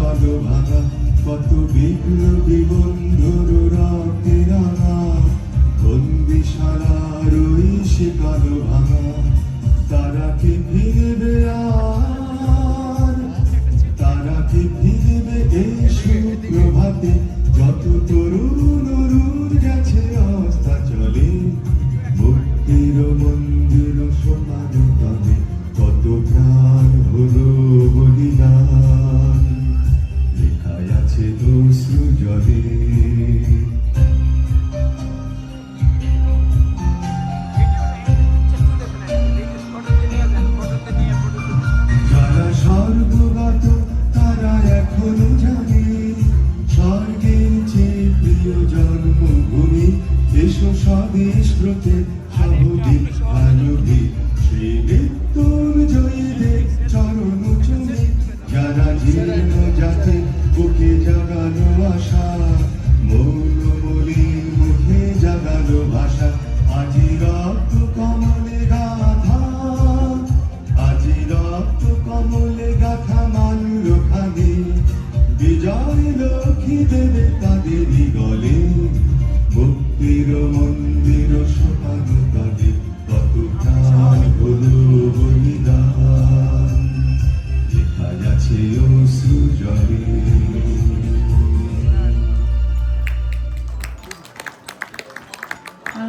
কত ভাঙা কত বিপ্লবী বন্ধুর রক্তে রাঙা। বন্দিশালার ওই সে কালো ভাঙা, তারা কি ফিরবে আর? তারা কি ফিরবে এই সুপ্রভাতে? যত তরুণ গেছে অবস্থা চলে। কত তারা এখনও স্বদেশ ব্রতে সাবধি আলোধি সেই মৃত্যুর জয়ীদের চরণ চলে যারা জয় লক্ষ্মী দেবে তাদেরই গলে